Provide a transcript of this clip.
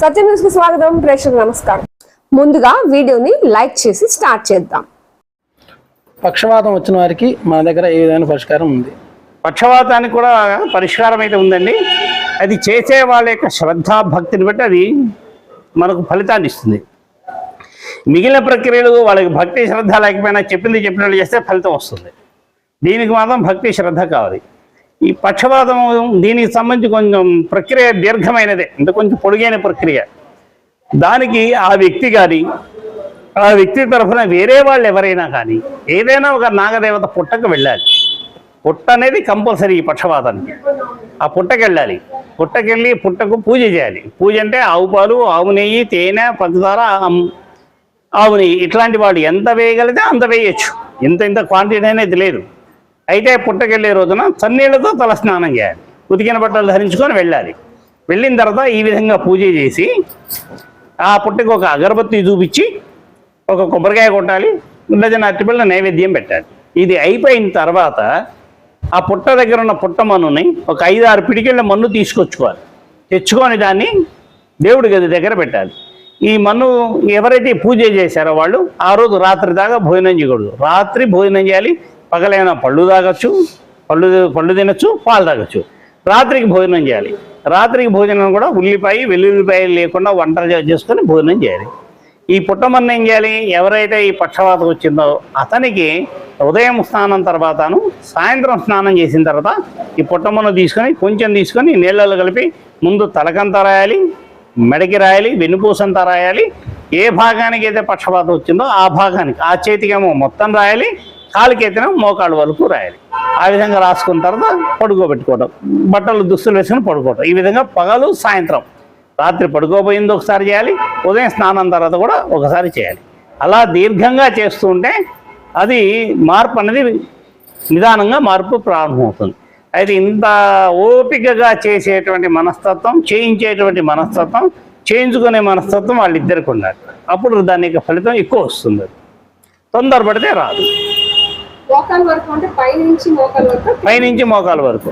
సత్య న్యూస్కి స్వాగతం. ప్రేక్షకులకు నమస్కారం. ముందుగా వీడియోని లైక్ చేసి స్టార్ట్ చేద్దాం. పక్షవాతం వచ్చిన వారికి మన దగ్గర ఏ విధమైన పరిష్కారం ఉంది? పక్షవాతానికి కూడా పరిష్కారం అయితే ఉందండి. అది చేసే వాళ్ళ యొక్క శ్రద్ధ భక్తిని బట్టి అది మనకు ఫలితాన్ని ఇస్తుంది. మిగిలిన ప్రక్రియలు వాళ్ళకి భక్తి శ్రద్ధ లేకపోయినా చెప్పింది చెప్పినట్లు చేస్తే ఫలితం వస్తుంది. దీనికి మాత్రం భక్తి శ్రద్ధ కావాలి. ఈ పక్షపాతం దీనికి సంబంధించి కొంచెం ప్రక్రియ దీర్ఘమైనదే అంటే కొంచెం పొడిగైన ప్రక్రియ. దానికి ఆ వ్యక్తి కానీ ఆ వ్యక్తి తరఫున వేరే వాళ్ళు ఎవరైనా కానీ ఏదైనా ఒక నాగదేవత పుట్టకు వెళ్ళాలి. పుట్ట అనేది కంపల్సరీ ఈ పక్షవాతానికి ఆ పుట్టకి వెళ్ళాలి. పుట్టకెళ్ళి పుట్టకు పూజ చేయాలి. పూజ అంటే ఆవు పాలు ఆవు నెయ్యి తేనె పంచదార ఆవు నెయ్యి. ఇట్లాంటి వాళ్ళు ఎంత వేయగలిగితే అంత వేయచ్చు. ఇంత ఇంత క్వాంటిటీ అనేది లేదు. అయితే పుట్టకెళ్ళే రోజున చన్నీళ్ళతో తల స్నానం చేయాలి. ఉతికిన బట్టలు ధరించుకొని వెళ్ళాలి. వెళ్ళిన తర్వాత ఈ విధంగా పూజ చేసి ఆ పుట్టకు ఒక అగరబత్తి చూపించి ఒక కొబ్బరికాయ కొట్టాలి. ఉండజన అరటిపళ్ళ నైవేద్యం పెట్టాలి. ఇది అయిపోయిన తర్వాత ఆ పుట్ట దగ్గర ఉన్న పుట్ట మన్నుని ఒక ఐదు ఆరు పిడికిళ్ళ మన్ను తీసుకొచ్చుకోవాలి. తెచ్చుకొని దాన్ని దేవుడి గది దగ్గర పెట్టాలి. ఈ మన్ను ఎవరైతే పూజ చేశారో వాళ్ళు ఆ రోజు రాత్రి దాకా భోజనం చేయకూడదు. రాత్రి భోజనం చేయాలి. పగలైనా పళ్ళు తాగొచ్చు పళ్ళు పళ్ళు తినచ్చు పాలు తాగొచ్చు. రాత్రికి భోజనం చేయాలి. రాత్రికి భోజనం కూడా ఉల్లిపాయ వెల్లుల్లిపాయలు లేకుండా వంట చేసుకొని భోజనం చేయాలి. ఈ పుట్టమన్న ఏం చేయాలి? ఎవరైతే ఈ పక్షవాతం వచ్చిందో అతనికి ఉదయం స్నానం తర్వాతను సాయంత్రం స్నానం చేసిన తర్వాత ఈ పుట్టమన్న తీసుకొని కొంచెం తీసుకొని నీళ్ళలో కలిపి ముందు తలకంతా రాయాలి మెడకి రాయాలి వెన్నుపూసంతా రాయాలి. ఏ భాగానికి అయితే పక్షపాతం వచ్చిందో ఆ భాగానికి ఆ చేతికేమో మొత్తం రాయాలి కాలుకైతేనేమో మోకాళ్ళ వరకు రాయాలి. ఆ విధంగా రాసుకున్న తర్వాత పడుకోబెట్టుకోవడం బట్టలు దుస్తులు వేసుకొని పడుకోవడం ఈ విధంగా పగలు సాయంత్రం. రాత్రి పడుకోబోయింది ఒకసారి చేయాలి. ఉదయం స్నానం తర్వాత కూడా ఒకసారి చేయాలి. అలా దీర్ఘంగా చేస్తూ ఉంటే అది మార్పు అనేది నిదానంగా మార్పు ప్రారంభమవుతుంది. అయితే ఇంత ఓపికగా చేసేటువంటి మనస్తత్వం చేయించేటువంటి మనస్తత్వం చేయించుకునే మనస్తత్వం వాళ్ళిద్దరికి ఉండాలి. అప్పుడు దాని యొక్క ఫలితం ఎక్కువ వస్తుంది. తొందరపడితే రాదు. మోకాల వరకు అంటే పైనుంచి మోకాల వరకు పైనుంచి మోకాల వరకు.